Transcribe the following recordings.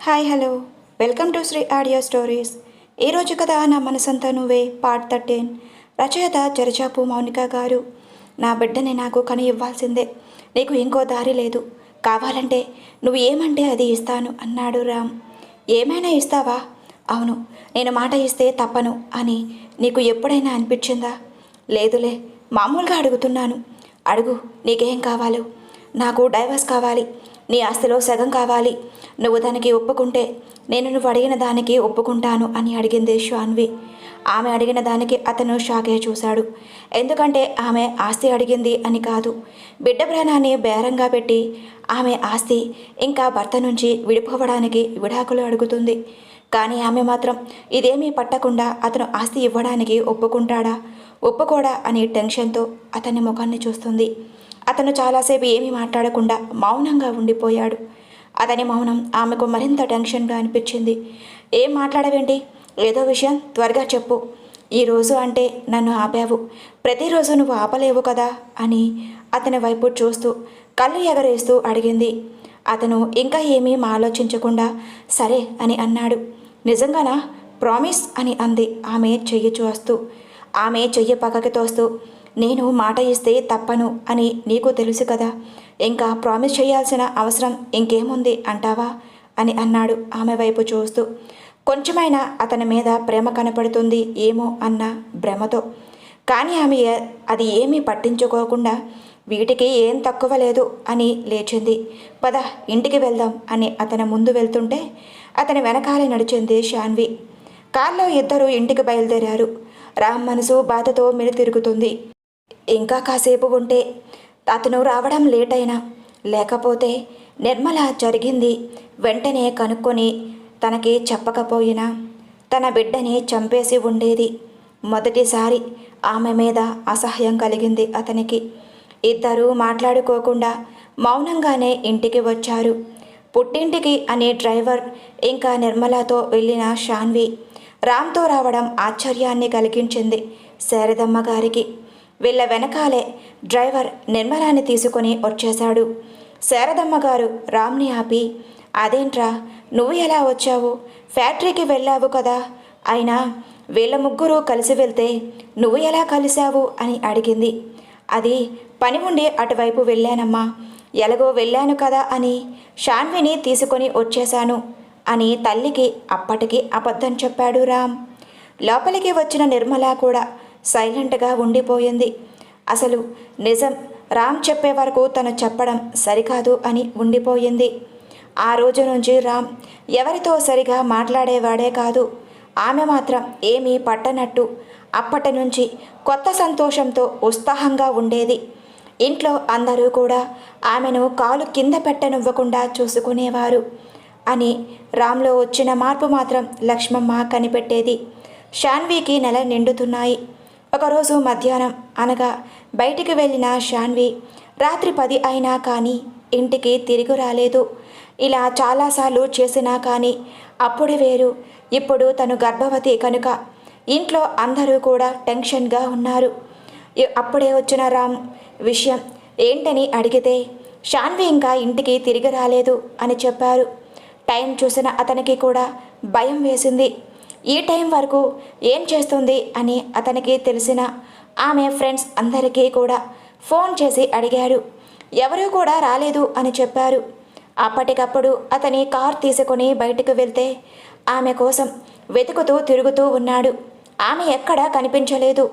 Hi hello. Welcome to Shri audio stories. ఈరోజు కథ నా మనసంతా నువ్వే పార్ట్ థర్టీన్. రచయిత చరిచాపు మౌనిక గారు. నా బిడ్డని నాకు కని ఇవ్వాల్సిందే. నీకు ఇంకో దారి లేదు. కావాలంటే నువ్వు ఏమంటే అది ఇస్తాను అన్నాడు రామ్. ఏమైనా ఇస్తావా? అవును నేను మాట ఇస్తే తప్పను అని నీకు ఎప్పుడైనా అనిపించిందా? లేదులే మామూలుగా అడుగుతున్నాను. అడుగు నీకేం కావాలో? నాకు డైవర్స్ కావాలి. నీ ఆస్తిలో సగం కావాలి. నువ్వు దానికి ఒప్పుకుంటే నేను నువ్వు అడిగిన దానికి ఒప్పుకుంటాను అని అడిగింది శాన్వి ఆమె అడిగిన దానికి అతను షాకే చూశాడు. ఎందుకంటే ఆమె ఆస్తి అడిగింది అని కాదు. బిడ్డ ప్రాణాన్ని బేరంగా పెట్టి ఆమె ఆస్తి ఇంకా భర్త నుంచి విడిపోవడానికి విడాకులు అడుగుతుంది. కానీ ఆమె మాత్రం ఇదేమీ పట్టకుండా అతను ఆస్తి ఇవ్వడానికి ఒప్పుకుంటాడా? ఒప్పుకోడా అనే టెన్షన్తో అతని ముఖాన్ని చూస్తుంది. అతను చాలాసేపు ఏమీ మాట్లాడకుండా మౌనంగా ఉండిపోయాడు. అతని మౌనం ఆమెకు మరింత టెన్షన్గా అనిపించింది. ఏం మాట్లాడవేంటి? ఏదో విషయం త్వరగా చెప్పు. ఈరోజు అంటే నన్ను ఆపావు. ప్రతిరోజు నువ్వు ఆపలేవు కదా? అని అతని వైపు చూస్తూ కళ్ళు ఎగరేస్తూ అడిగింది. అతను ఇంకా ఏమీ ఆలోచించకుండా సరే అని అన్నాడు. నిజంగానా? ప్రామిస్ అని అంది ఆమె చెయ్యి చూస్తూ. ఆమె చెయ్యి పక్కకి తోస్తూ నేను మాట ఇస్తే తప్పను అని నీకు తెలుసు కదా. ఇంకా ప్రామిస్ చేయాల్సిన అవసరం ఇంకేముంది అంటావా? అని అన్నాడు ఆమె వైపు చూస్తూ. కొంచెమైనా అతని మీద ప్రేమ కనపడుతుంది ఏమో అన్న భ్రమతో. కానీ ఆమె అది ఏమీ పట్టించుకోకుండా వీటికి ఏం తక్కువ లేదు అని లేచింది. పద ఇంటికి వెళ్దాం అని అతని ముందు వెళ్తుంటే అతని వెనకాలే నడిచింది శాన్వి. కారులో ఇద్దరు ఇంటికి బయలుదేరారు. రామ్ మనసు బాధతో తిరుగుతుంది ఇంకా కాసేపు ఉంటే అతను రావడం లేట్ అయినా లేకపోతే నిర్మల జరిగింది వెంటనే కనుక్కొని తనకి చెప్పకపోయినా తన బిడ్డని చంపేసి ఉండేది. మొదటిసారి ఆమె మీద అసహ్యం కలిగింది అతనికి. ఇద్దరూ మాట్లాడుకోకుండా మౌనంగానే ఇంటికి వచ్చారు. పుట్టింటికి అనే డ్రైవర్ ఇంకా నిర్మలతో వెళ్ళిన షాన్వి రామ్తో రావడం ఆశ్చర్యాన్ని కలిగించింది శారదమ్మ గారికి. వీళ్ళ వెనకాలే డ్రైవర్ నిర్మలాన్ని తీసుకొని వచ్చేశాడు. శారదమ్మ గారు రామ్ని ఆపి అదేంట్రా నువ్వు ఎలా వచ్చావు? ఫ్యాక్టరీకి వెళ్ళావు కదా. అయినా వీళ్ళ ముగ్గురు కలిసి వెళ్తే నువ్వు ఎలా కలిశావు? అని అడిగింది. అది పని ఉండి అటువైపు వెళ్ళానమ్మా. ఎలాగో వెళ్ళాను కదా అని షాన్విని తీసుకొని వచ్చేశాను అని తల్లికి అప్పటికి అబద్ధం చెప్పాడు రామ్. లోపలికి వచ్చిన నిర్మల కూడా సైలెంట్గా ఉండిపోయింది. అసలు నిజం రామ్ చెప్పే వరకు తను చెప్పడం సరికాదు అని ఉండిపోయింది. ఆ రోజు నుంచి రామ్ ఎవరితో సరిగా మాట్లాడేవాడే కాదు. ఆమె మాత్రం ఏమీ పట్టనట్టు అప్పటి నుంచి కొత్త సంతోషంతో ఉత్సాహంగా ఉండేది. ఇంట్లో అందరూ కూడా ఆమెను కాలు కింద పెట్టనివ్వకుండా చూసుకునేవారు అని రామ్లో వచ్చిన మార్పు మాత్రం లక్ష్మమ్మ కనిపెట్టేది. షాన్వీకి నెల నిండుతున్నాయి. ఒకరోజు మధ్యాహ్నం అనగా బయటికి వెళ్ళిన షాన్వి రాత్రి పది అయినా కానీ ఇంటికి తిరిగి రాలేదు. ఇలా చాలాసార్లు చేసినా కానీ అప్పుడు వేరు. ఇప్పుడు తను గర్భవతి కనుక ఇంట్లో అందరూ కూడా టెన్షన్గా ఉన్నారు. అప్పుడే వచ్చిన రామ్ విషయం ఏంటని అడిగితే షాన్వి ఇంకా ఇంటికి తిరిగి రాలేదు అని చెప్పారు. టైం చూసిన అతనికి కూడా భయం వేసింది. ఈ టైం వరకు ఏం చేస్తుంది అని అతనికి తెలిసిన ఆమె ఫ్రెండ్స్ అందరికీ కూడా ఫోన్ చేసి అడిగాడు. ఎవరూ కూడా రాలేదు అని చెప్పారు. అప్పటికప్పుడు అతని కార్ తీసుకొని బయటకు వెళ్తే ఆమె కోసం వెతుకుతూ తిరుగుతూ ఉన్నాడు. ఆమె ఎక్కడా కనిపించలేదు.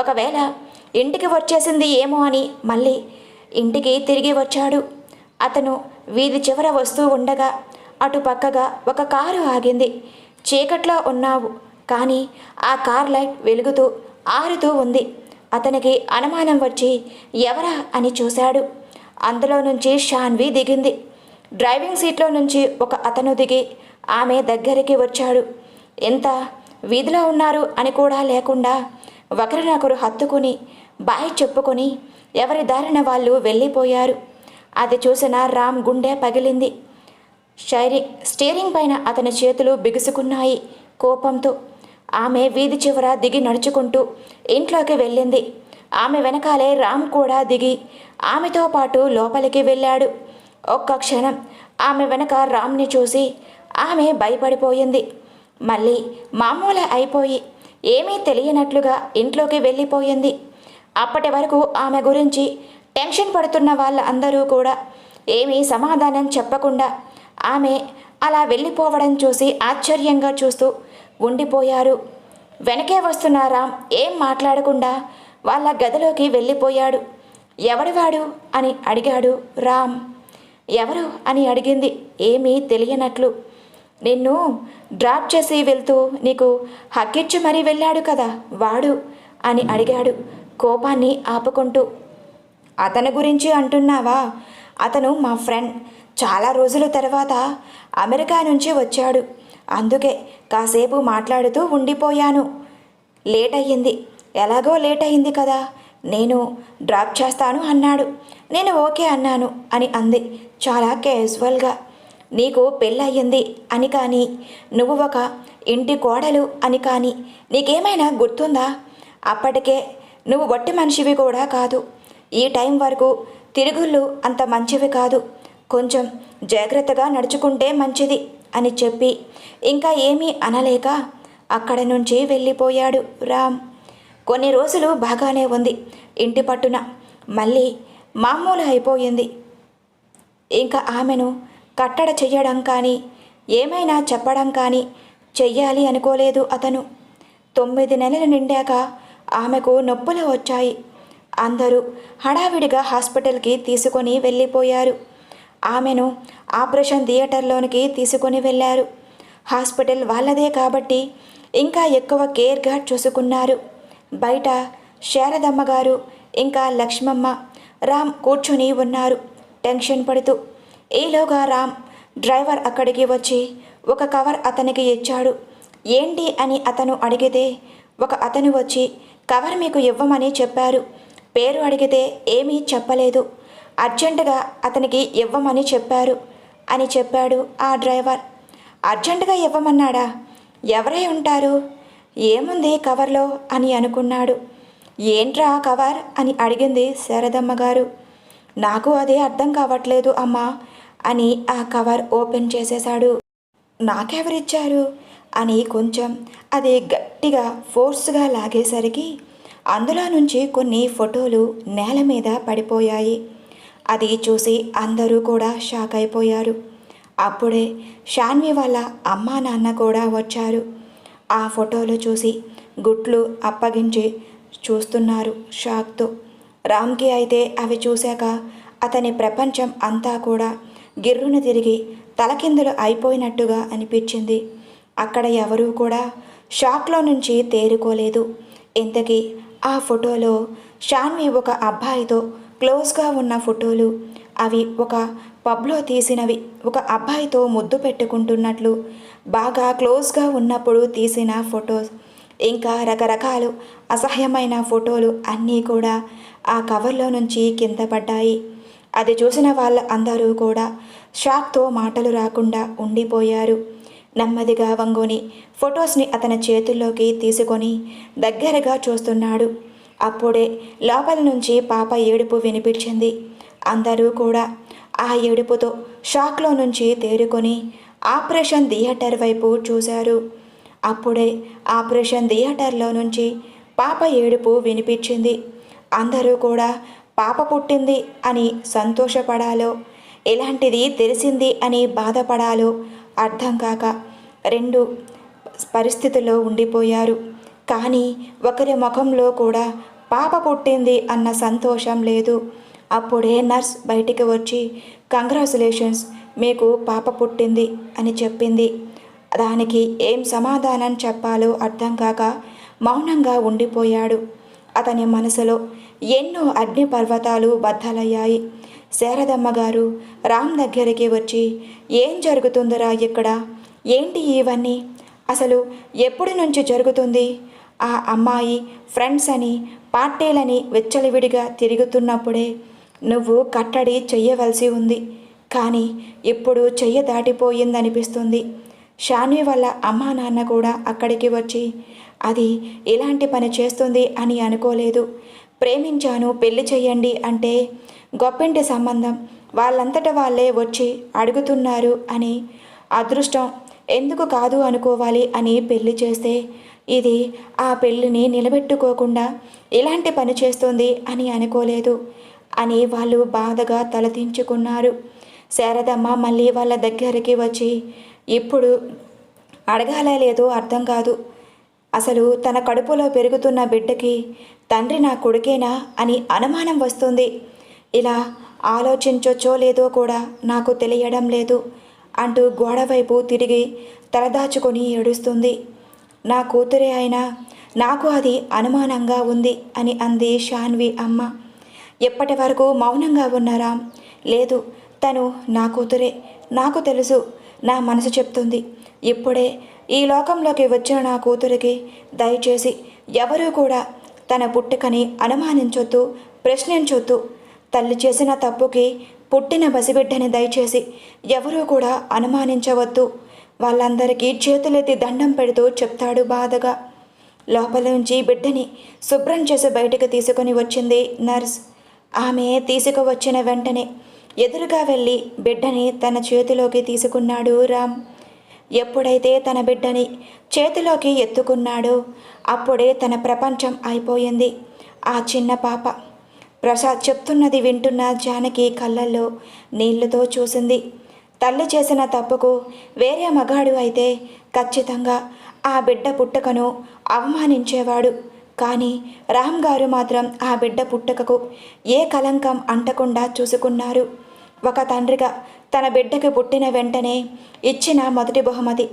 ఒకవేళ ఇంటికి వచ్చేసింది ఏమో అని మళ్ళీ ఇంటికి తిరిగి వచ్చాడు. అతను వీధి చివర వస్తూ ఉండగా అటు పక్కగా ఒక కారు ఆగింది. చీకట్లో ఉన్నావు. కానీ ఆ కార్ లైట్ వెలుగుతూ ఆరుతూ ఉంది. అతనికి అనుమానం వచ్చి ఎవరా అని చూశాడు. అందులో నుంచి షాన్వి దిగింది. డ్రైవింగ్ సీట్లో నుంచి ఒక అతను దిగి ఆమె దగ్గరికి వచ్చాడు. ఎంత వీధిలో ఉన్నారు అని కూడా లేకుండా ఒకరినొకరు హత్తుకుని బాయ్ చెప్పుకొని ఎవరి దారిన వాళ్ళు వెళ్ళిపోయారు. అది చూసిన రామ్ గుండె పగిలింది. స్టైరింగ్ స్టీరింగ్ పైన అతని చేతులు బిగుసుకున్నాయి కోపంతో. ఆమె వీధి చివర దిగి నడుచుకుంటూ ఇంట్లోకి వెళ్ళింది. ఆమె వెనకాలే రామ్ కూడా దిగి ఆమెతో పాటు లోపలికి వెళ్ళాడు. ఒక్క క్షణం ఆమె వెనక రామ్ని చూసి ఆమె భయపడిపోయింది. మళ్ళీ మామూలు అయిపోయి ఏమీ తెలియనట్లుగా ఇంట్లోకి వెళ్ళిపోయింది. అప్పటి వరకు ఆమె గురించి టెన్షన్ పడుతున్న వాళ్ళందరూ కూడా ఏమీ సమాధానం చెప్పకుండా ఆమె అలా వెళ్ళిపోవడం చూసి ఆశ్చర్యంగా చూస్తూ ఉండిపోయారు. వెనకే వస్తున్న రామ్ ఏం మాట్లాడకుండా వాళ్ళ గదిలోకి వెళ్ళిపోయాడు. ఎవడివాడు అని అడిగాడు రామ్. ఎవరు? అని అడిగింది ఏమీ తెలియనట్లు. నిన్ను డ్రాప్ చేసి వెళ్తూ నీకు హక్కిచ్చి మరీ వెళ్ళాడు కదా వాడు? అని అడిగాడు కోపాన్ని ఆపుకుంటూ. అతని గురించి అంటున్నావా? అతను మా ఫ్రెండ్. చాలా రోజుల తర్వాత అమెరికా నుంచి వచ్చాడు. అందుకే కాసేపు మాట్లాడుతూ ఉండిపోయాను. లేట్ అయ్యింది. ఎలాగో లేట్ అయింది కదా. నేను డ్రాప్ చేస్తాను అన్నాడు. నేను ఓకే అన్నాను అని అంది. చాలా క్యాజువల్గా నీకు పెళ్ళయింది అని కానీ నువ్వు ఒక ఇంటి కోడలు అని కానీ నీకేమైనా గుర్తుందా? అప్పటికే నువ్వు వట్టి మనిషివి కూడా కాదు. ఈ టైం వరకు తిరుగుళ్ళు అంత మంచివి కాదు. కొంచెం జాగ్రత్తగా నడుచుకుంటే మంచిది అని చెప్పి ఇంకా ఏమీ అనలేక అక్కడ నుంచి వెళ్ళిపోయాడు రామ్. కొన్ని రోజులు బాగానే ఉంది ఇంటి పట్టున. మళ్ళీ మామూలు అయిపోయింది. ఇంకా ఆమెను కట్టడ చెయ్యడం కానీ ఏమైనా చెప్పడం కానీ చెయ్యాలి అనుకోలేదు అతను. తొమ్మిది నెలలు నిండాక ఆమెకు నొప్పులు వచ్చాయి. అందరూ హడావిడిగా హాస్పిటల్కి తీసుకొని వెళ్ళిపోయారు. ఆమెను ఆపరేషన్ థియేటర్లోనికి తీసుకొని వెళ్ళారు. హాస్పిటల్ వాళ్ళదే కాబట్టి ఇంకా ఎక్కువ కేర్గా చూసుకున్నారు. బయట శారదమ్మ గారు ఇంకా లక్ష్మమ్మ రామ్ కూర్చొని ఉన్నారు. టెన్షన్ పడుతూ. ఈలోగా రామ్ డ్రైవర్ అక్కడికి వచ్చి ఒక కవర్ అతనికి ఇచ్చాడు. ఏంటి అని అతను అడిగితే ఒక అతను వచ్చి కవర్ మీకు ఇవ్వమని చెప్పారు. పేరు అడిగితే ఏమీ చెప్పలేదు. అర్జెంటుగా అతనికి ఇవ్వమని చెప్పారు. అని చెప్పాడు ఆ డ్రైవర్. అర్జెంటుగా ఇవ్వమన్నాడా? ఎవరై ఉంటారు? ఏముంది కవర్లో? అని అనుకున్నాడు. ఏంట్రా కవర్? అని అడిగింది శారదమ్మ గారు. నాకు అదే అర్థం కావట్లేదు అమ్మా అని ఆ కవర్ ఓపెన్ చేసేశాడు. నాకెవరిచ్చారు? అని కొంచెం అది గట్టిగా ఫోర్స్గా లాగేసరికి అందులో నుంచి కొన్ని ఫోటోలు నేల మీద పడిపోయాయి. అది చూసి అందరూ కూడా షాక్ అయిపోయారు. అప్పుడే షాన్వి వాళ్ళ అమ్మా నాన్న కూడా వచ్చారు. ఆ ఫోటోలు చూసి గుట్లు అప్పగించి చూస్తున్నారు షాక్తో. రామ్కి అయితే అవి చూశాక అతని ప్రపంచం అంతా కూడా గిర్రును తిరిగి తలకిందులు అయిపోయినట్టుగా అనిపించింది. అక్కడ ఎవరూ కూడా షాక్లో నుంచి తేరుకోలేదు. ఇంతకీ ఆ ఫోటోలో షాన్వి ఒక అబ్బాయితో క్లోజ్గా ఉన్న ఫోటోలు అవి ఒక పబ్లో తీసినవి ఒక అబ్బాయితో ముద్దు పెట్టుకుంటున్నట్లు బాగా క్లోజ్గా ఉన్నప్పుడు తీసిన ఫొటోస్ ఇంకా రకరకాలు అసహ్యమైన ఫోటోలు అన్నీ కూడా ఆ కవర్లో నుంచి కింద పడ్డాయి. అది చూసిన వాళ్ళ అందరూ కూడా షాక్తో మాటలు రాకుండా ఉండిపోయారు. నెమ్మదిగా వంగుని ఫొటోస్ని అతని చేతుల్లోకి తీసుకొని దగ్గరగా చూస్తున్నాడు. అప్పుడే లోపల నుంచి పాప ఏడుపు వినిపించింది. అందరూ కూడా ఆ ఏడుపుతో షాక్లో నుంచి తేరుకొని ఆపరేషన్ థియేటర్ వైపు చూశారు. అప్పుడే ఆపరేషన్ థియేటర్లో నుంచి పాప ఏడుపు వినిపించింది. అందరూ కూడా పాప పుట్టింది అని సంతోషపడాలో ఎలాంటిది తెలిసింది అని బాధపడాలో అర్థం కాక రెండు పరిస్థితుల్లో ఉండిపోయారు. కానీ ఒకరి ముఖంలో కూడా పాప పుట్టింది అన్న సంతోషం లేదు. అప్పుడే నర్స్ బయటికి వచ్చి కంగ్రాచులేషన్స్ మీకు పాప పుట్టింది అని చెప్పింది. దానికి ఏం సమాధానం చెప్పాలో అర్థం కాక మౌనంగా ఉండిపోయాడు. అతని మనసులో ఎన్నో అగ్నిపర్వతాలు బద్దలయ్యాయి. శారదమ్మ గారు రామ్ దగ్గరికి వచ్చి ఏం జరుగుతుందిరా ఇక్కడ? ఏంటి ఇవన్నీ? అసలు ఎప్పటి నుంచి జరుగుతుంది? ఆ అమ్మాయి ఫ్రెండ్స్ అని పార్టీలని వెచ్చలివిడిగా తిరుగుతున్నప్పుడే నువ్వు కట్టడి చెయ్యవలసి ఉంది. కానీ ఇప్పుడు చెయ్య దాటిపోయిందనిపిస్తుంది. షాన్వి వల్ల అమ్మా నాన్న కూడా అక్కడికి వచ్చి అది ఇలాంటి పని చేస్తుంది అని అనుకోలేదు. ప్రేమించాను పెళ్ళి చెయ్యండి అంటే గొప్పింటి సంబంధం. వాళ్ళంతట వాళ్ళే వచ్చి అడుగుతున్నారు అని అదృష్టం ఎందుకు కాదు అనుకోవాలి అని పెళ్ళి చేస్తే ఇది ఆ పెళ్ళిని నిలబెట్టుకోకుండా ఇలాంటి పని చేస్తుంది అని అనుకోలేదు. అని వాళ్ళు బాధగా తలదించుకున్నారు. శారదమ్మ మళ్ళీ వాళ్ళ దగ్గరికి వచ్చి ఇప్పుడు అడగాలే లేదో అర్థం కాదు. అసలు తన కడుపులో పెరుగుతున్న బిడ్డకి తండ్రి నా కొడుకేనా అని అనుమానం వస్తుంది. ఇలా ఆలోచించొచ్చో లేదో కూడా నాకు తెలియడం లేదు అంటూ గోడవైపు తిరిగి తలదాచుకొని ఏడుస్తుంది. నా కూతురే అయినా నాకు అది అనుమానంగా ఉంది అని అంది షాన్వి అమ్మ. ఎప్పటి వరకు మౌనంగా ఉన్నారా? లేదు తను నా కూతురే. నాకు తెలుసు నా మనసు చెప్తుంది. ఇప్పుడే ఈ లోకంలోకి వచ్చిన నా కూతురికి దయచేసి ఎవరూ కూడా తన పుట్టుకని అనుమానించొద్దు ప్రశ్నించొద్దు. తల్లి చేసిన తప్పుకి పుట్టిన బసిబిడ్డని దయచేసి ఎవరూ కూడా అనుమానించవద్దు. వాళ్ళందరికీ చేతులెత్తి దండం పెడుతూ చెప్తాడు బాధగా. లోపల నుంచి బిడ్డని శుభ్రం చేసి బయటకు తీసుకొని వచ్చింది నర్స్. ఆమె తీసుకువచ్చిన వెంటనే ఎదురుగా వెళ్ళి బిడ్డని తన చేతిలోకి తీసుకున్నాడు రామ్. ఎప్పుడైతే తన బిడ్డని చేతిలోకి ఎత్తుకున్నాడో అప్పుడే తన ప్రపంచం అయిపోయింది. ఆ చిన్న పాప ప్రసాద్ చెప్తున్నది వింటున్న జానకి కళ్ళల్లో నీళ్ళతో చూసింది. తల్లి చేసిన తప్పుకు వేరే మగాడు అయితే ఖచ్చితంగా ఆ బిడ్డ పుట్టుకను అవమానించేవాడు. కానీ రామ్ గారు మాత్రం ఆ బిడ్డ పుట్టుకకు ఏ కలంకం అంటకుండా చూసుకున్నారు. ఒక తండ్రిగా తన బిడ్డకు పుట్టిన వెంటనే ఇచ్చిన మొదటి బహుమతి.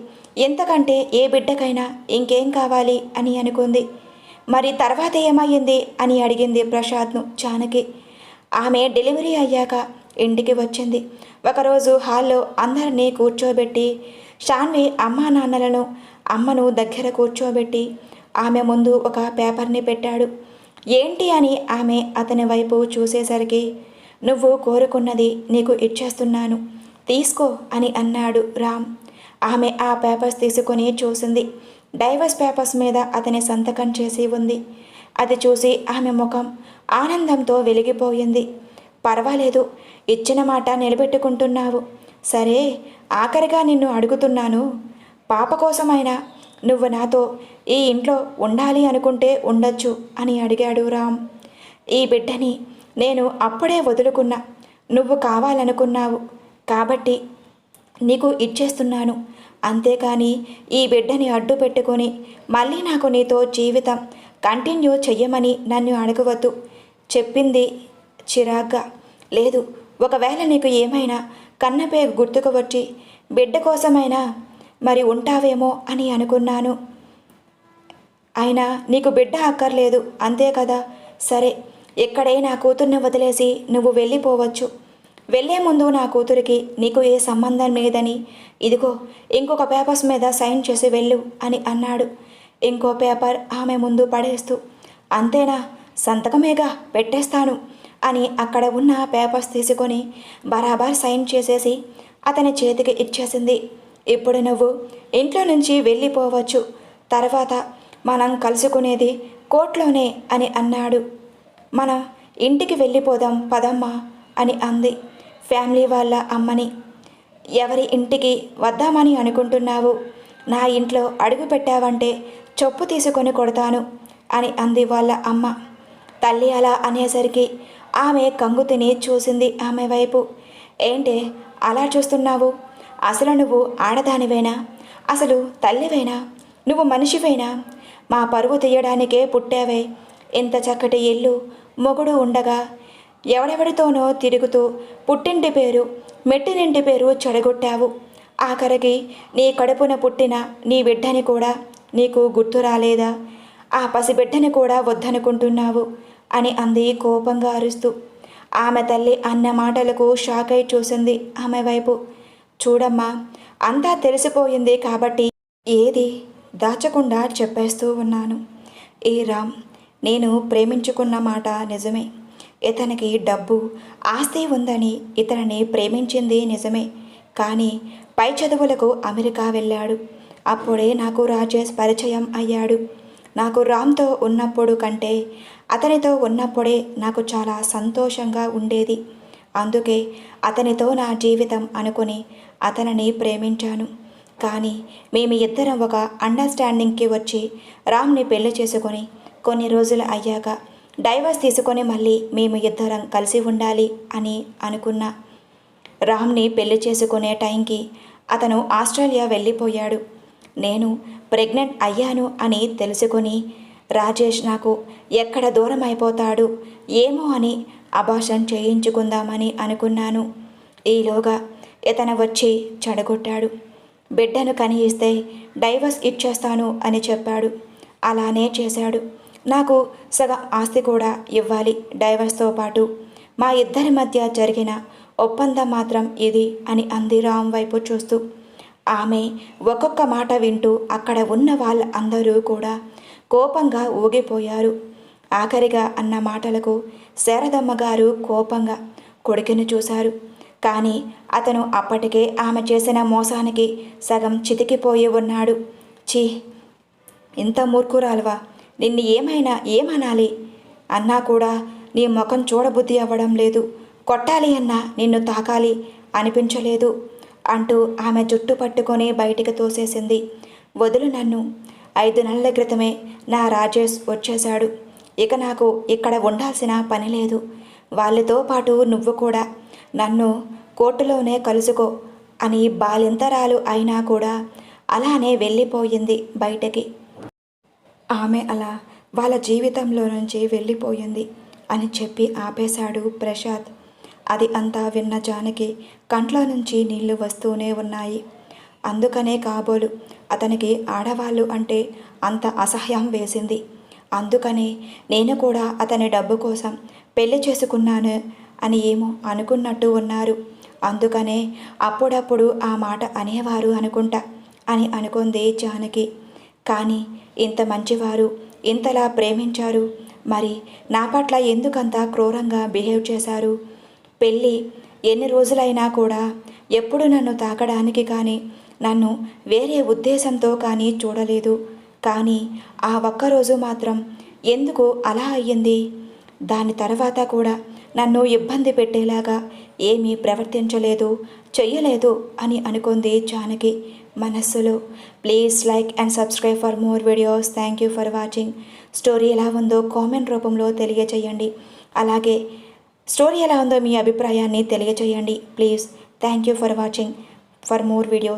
ఎంతకంటే ఏ బిడ్డకైనా ఇంకేం కావాలి అని అనుకుంది. మరి తర్వాత ఏమయ్యింది అని అడిగింది ప్రసాద్ను జానకి ఆమె డెలివరీ అయ్యాక ఇంటికి వచ్చింది. ఒకరోజు హాల్లో అందరినీ కూర్చోబెట్టి షాన్వి అమ్మా నాన్నలను అమ్మను దగ్గర కూర్చోబెట్టి ఆమె ముందు ఒక పేపర్ని పెట్టాడు. ఏంటి అని ఆమె అతని వైపు చూసేసరికి నువ్వు కోరుకున్నది నీకు ఇచ్చేస్తున్నాను. తీసుకో అని అన్నాడు రామ్. ఆమె ఆ పేపర్స్ తీసుకొని చూసింది. డైవర్స్ పేపర్స్ మీద అతని సంతకం చేసి ఉంది. అది చూసి ఆమె ముఖం ఆనందంతో వెలిగిపోయింది. పర్వాలేదు ఇచ్చిన మాట నిలబెట్టుకుంటున్నావు. సరే ఆఖరిగా నిన్ను అడుగుతున్నాను. పాప కోసమైనా నువ్వు నాతో ఈ ఇంట్లో ఉండాలి అనుకుంటే ఉండొచ్చు అని అడిగాడు రామ్. ఈ బిడ్డని నేను అప్పుడే వదులుకున్నా నువ్వు కావాలనుకున్నావు కాబట్టి నీకు ఇచ్చేస్తున్నాను. అంతేకాని ఈ బిడ్డని అడ్డు పెట్టుకొని మళ్ళీ నాకు నీతో జీవితం కంటిన్యూ చెయ్యమని నన్ను అడగవద్దు. చెప్పింది చిరాగ్గా. లేదు ఒకవేళ నీకు ఏమైనా కన్నపే గుర్తుకు వచ్చి బిడ్డ కోసమైనా మరి ఉంటావేమో అని అనుకున్నాను. అయినా నీకు బిడ్డ అక్కర్లేదు అంతే కదా? సరే ఇక్కడే నా కూతుర్ని వదిలేసి నువ్వు వెళ్ళిపోవచ్చు. వెళ్ళే ముందు నా కూతురికి నీకు ఏ సంబంధం లేదని ఇదిగో ఇంకొక పేపర్స్ మీద సైన్ చేసి వెళ్ళు అని అన్నాడు. ఇంకో పేపర్ ఆమె ముందు పడేస్తూ అంతేనా? సంతకమేగా? పెట్టేస్తాను. అని అక్కడ ఉన్న పేపర్స్ తీసుకొని బరాబర్ సైన్ చేసేసి అతని చేతికి ఇచ్చేసింది. ఇప్పుడు నువ్వు ఇంట్లో నుంచి వెళ్ళిపోవచ్చు. తర్వాత మనం కలుసుకునేది కోర్టులోనే అని అన్నాడు. మనం ఇంటికి వెళ్ళిపోదాం పదమ్మా అని అంది ఫ్యామిలీ వాళ్ళ అమ్మని. ఎవరి ఇంటికి వద్దామని అనుకుంటున్నావు? నా ఇంట్లో అడుగు పెట్టావంటే చొప్పు తీసుకొని కొడతాను అని అంది వాళ్ళ అమ్మ. తల్లి అలా అనేసరికి ఆమె కంగు తిని చూసింది ఆమె వైపు. ఏంటే అలా చూస్తున్నావు? అసలు నువ్వు ఆడదానివేనా? అసలు తల్లివేనా? నువ్వు మనిషివేనా? మా పరువు తీయడానికే పుట్టావే. ఇంత చక్కటి ఇల్లు మొగుడు ఉండగా ఎవడెవడితోనో తిరుగుతూ పుట్టింటి పేరు మెట్టినింటి పేరు చెడగొట్టావు. ఆఖరికి నీ కడుపున పుట్టిన నీ బిడ్డని కూడా నీకు గుర్తు రాలేదా? ఆ పసిబిడ్డను కూడా వద్దనుకుంటున్నావు? అని అంది కోపంగా అరుస్తూ. ఆమె తల్లి అన్న మాటలకు షాక్ అయి చూసింది ఆమె వైపు. చూడమ్మా అంతా తెలిసిపోయింది కాబట్టి ఏది? దాచకుండా చెప్పేస్తూ ఉన్నాను. ఈ రామ్ నేను ప్రేమించుకున్న మాట నిజమే. ఇతనికి డబ్బు ఆస్తి ఉందని ఇతనిని ప్రేమించింది నిజమే. కానీ పై చదువులకు అమెరికా వెళ్ళాడు. అప్పుడే నాకు రాజేష్ పరిచయం అయ్యాడు. నాకు రామ్తో ఉన్నప్పుడు కంటే అతనితో ఉన్నప్పుడే నాకు చాలా సంతోషంగా ఉండేది. అందుకే అతనితో నా జీవితం అనుకుని అతనిని ప్రేమించాను. కానీ మేము ఇద్దరం ఒక అండర్స్టాండింగ్కి వచ్చి రామ్ని పెళ్ళి చేసుకొని కొన్ని రోజులు అయ్యాక డైవర్స్ తీసుకొని మళ్ళీ మేము ఇద్దరం కలిసి ఉండాలి అని అనుకున్నా. రామ్ని పెళ్ళి చేసుకునే టైంకి అతను ఆస్ట్రేలియా వెళ్ళిపోయాడు. నేను ప్రెగ్నెంట్ అయ్యాను అని తెలుసుకొని రాజేష్ నాకు ఎక్కడ దూరం అయిపోతాడు ఏమో అని అభాషం చేయించుకుందామని అనుకున్నాను. ఈలోగా ఇతను వచ్చి చెడగొట్టాడు. బిడ్డను కనియిస్తే డైవర్స్ ఇచ్చేస్తాను అని చెప్పాడు. అలానే చేశాడు. నాకు సగం ఆస్తి కూడా ఇవ్వాలి డైవర్స్తో పాటు. మా ఇద్దరి మధ్య జరిగిన ఒప్పందం మాత్రం ఇది అని అంది రామ్ వైపు చూస్తూ. ఆమె ఒక్కొక్క మాట వింటూ అక్కడ ఉన్న వాళ్ళ అందరూ కూడా కోపంగా ఊగిపోయారు. ఆఖరిగా అన్న మాటలకు శారదమ్మ గారు కోపంగా కొడుకుని చూశారు. కానీ అతను అప్పటికే ఆమె చేసిన మోసానికి సగం చితికిపోయి ఉన్నాడు. చీ ఇంత మూర్ఖురాలువా నిన్ను ఏమైనా ఏమనాలి? అన్నా కూడా నీ ముఖం చూడబుద్ధి అవ్వడం లేదు. కొట్టాలి అన్నా నిన్ను తాకాలి అనిపించలేదు. అంటూ ఆమె జుట్టు పట్టుకొని బయటికి తోసేసింది. వదులు నన్ను. ఐదు నెలల క్రితమే నా రాజేష్ వచ్చేశాడు. ఇక నాకు ఇక్కడ ఉండాల్సిన పని లేదు. వాళ్ళతో పాటు నువ్వు కూడా. నన్ను కోర్టులోనే కలుసుకో అని బాలింతరాలు అయినా కూడా అలానే వెళ్ళిపోయింది బయటకి. ఆమె అలా వాళ్ళ జీవితంలో నుంచి వెళ్ళిపోయింది అని చెప్పి ఆపేశాడు ప్రసాద్ అది అంతా విన్న జానకి కంట్లో నుంచి నీళ్ళు వస్తూనే ఉన్నాయి. అందుకనే కాబోలు అతనికి ఆడవాళ్ళు అంటే అంత అసహ్యం వేసింది. అందుకనే నేను కూడా అతని డబ్బు కోసం పెళ్ళి చేసుకున్నాను అని ఏమో అనుకున్నట్టు ఉన్నారు. అందుకనే అప్పుడప్పుడు ఆ మాట అనేవారు అనుకుంటా అని అనుకుంది జానకి. కానీ ఇంత మంచివారు ఇంతలా ప్రేమించారు. మరి నా పట్ల ఎందుకంత క్రూరంగా బిహేవ్ చేశారు? పెళ్ళి ఎన్ని రోజులైనా కూడా ఎప్పుడు నన్ను తాకడానికి కానీ నన్ను వేరే ఉద్దేశంతో కానీ చూడలేదు. కానీ ఆ ఒక్కరోజు మాత్రం ఎందుకు అలా అయ్యింది? దాని తర్వాత కూడా నన్ను ఇబ్బంది పెట్టేలాగా ఏమీ ప్రవర్తించలేదు చెయ్యలేదు అని అనుకుంది జానకి మనస్సులో. Please like and subscribe for more videos. Thank you for watching. Story ఎలా ఉందో కామెంట్ రూపంలో తెలియచేయండి. అలాగే స్టోరీ ఎలా ఉందో మీ అభిప్రాయాన్ని తెలియచేయండి. Please thank you for watching. For more videos.